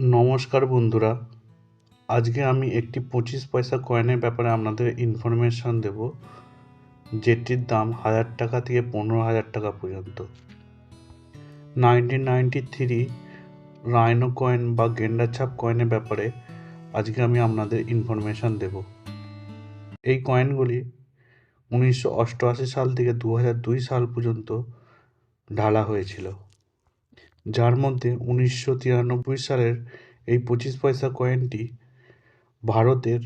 নমস্কার বন্ধুরা। আজকে আমি একটি পঁচিশ পয়সা কয়েনের ব্যাপারে আপনাদের ইনফরমেশান দেব, যেটির দাম হাজার টাকা থেকে পনেরো হাজার টাকা পর্যন্ত। Nineteen ninety three rhino coin বা গেন্ডাছাপ কয়েনের ব্যাপারে আজকে আমি আপনাদের ইনফরমেশান দেব। এই কয়েনগুলি উনিশশো অষ্টআশি সাল থেকে দু হাজার দুই সাল পর্যন্ত ঢালা হয়েছিল। যার মধ্যে উনিশশো তিরানব্বই সালের এই পঁচিশ পয়সা কয়েনটি ভারতের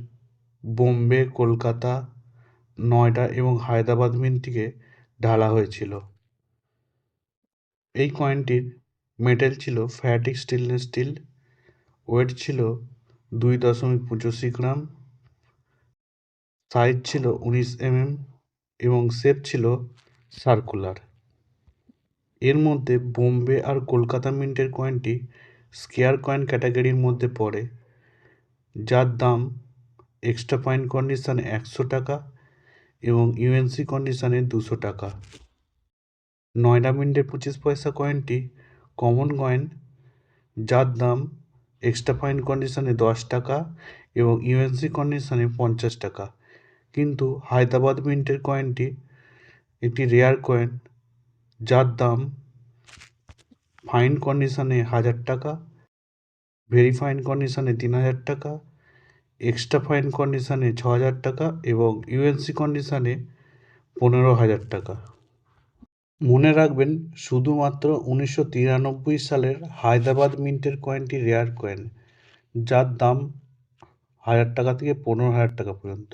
বোম্বে, কলকাতা, নয়ডা এবং হায়দ্রাবাদ মিন্ট থেকে ঢালা হয়েছিল। এই কয়েনটির মেটেল ছিল ফ্যাটিক স্টেনলেস স্টিল ওয়েট ছিল দুই দশমিক পঁচাশি গ্রাম সাইজ ছিল উনিশ এমএম এবং শেপ ছিল সার্কুলার এর মধ্যে বোম্বে আর কলকাতা মিন্টের কয়েনটি স্কেয়ার কয়েন ক্যাটাগরির মধ্যে পড়ে, যার দাম এক্সট্রা পয়েন্ট কন্ডিশানে একশো টাকা এবং ইউএনসি কন্ডিশানে দুশো টাকা। নয়ডা মিন্টের পঁচিশ পয়সা কয়েনটি কমন কয়েন, যার দাম এক্সট্রা পয়েন্ট কন্ডিশানে দশ টাকা এবং ইউএনসি কন্ডিশানে পঞ্চাশ টাকা। কিন্তু হায়দ্রাবাদ মিন্টের কয়েনটি একটি রেয়ার কয়েন যার দাম ফাইন কন্ডিশানে হাজার টাকা ভেরি ফাইন কন্ডিশানে তিন হাজার টাকা এক্সট্রা ফাইন কন্ডিশানে ছ হাজার টাকা এবং ইউএনসি কন্ডিশানে পনেরো হাজার টাকা। মনে রাখবেন, শুধুমাত্র উনিশশো তিরানব্বই সালের হায়দ্রাবাদ মিন্টের কয়েনটি রেয়ার কয়েন যার দাম হাজার টাকা থেকে পনেরো হাজার টাকা পর্যন্ত।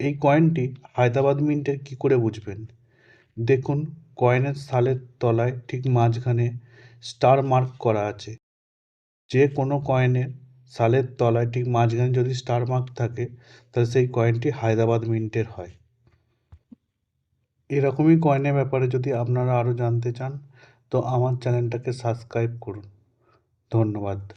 এই কয়েনটি হায়দ্রাবাদ মিন্টের কী করে বুঝবেন? দেখুন কয়েনের সালের তলায় ঠিক মাঝখানে স্টার মার্ক করা আছে। যে কোনো কয়েনের সালের তলায় ঠিক মাঝখানে যদি স্টার মার্ক থাকে, তাহলে সেই কয়েনটি হায়দ্রাবাদ মিন্টের হয়। এরকমই কয়েনের ব্যাপারে যদি আপনারা আরও জানতে চান, তো আমার চ্যানেলটাকে সাবস্ক্রাইব করুন। ধন্যবাদ।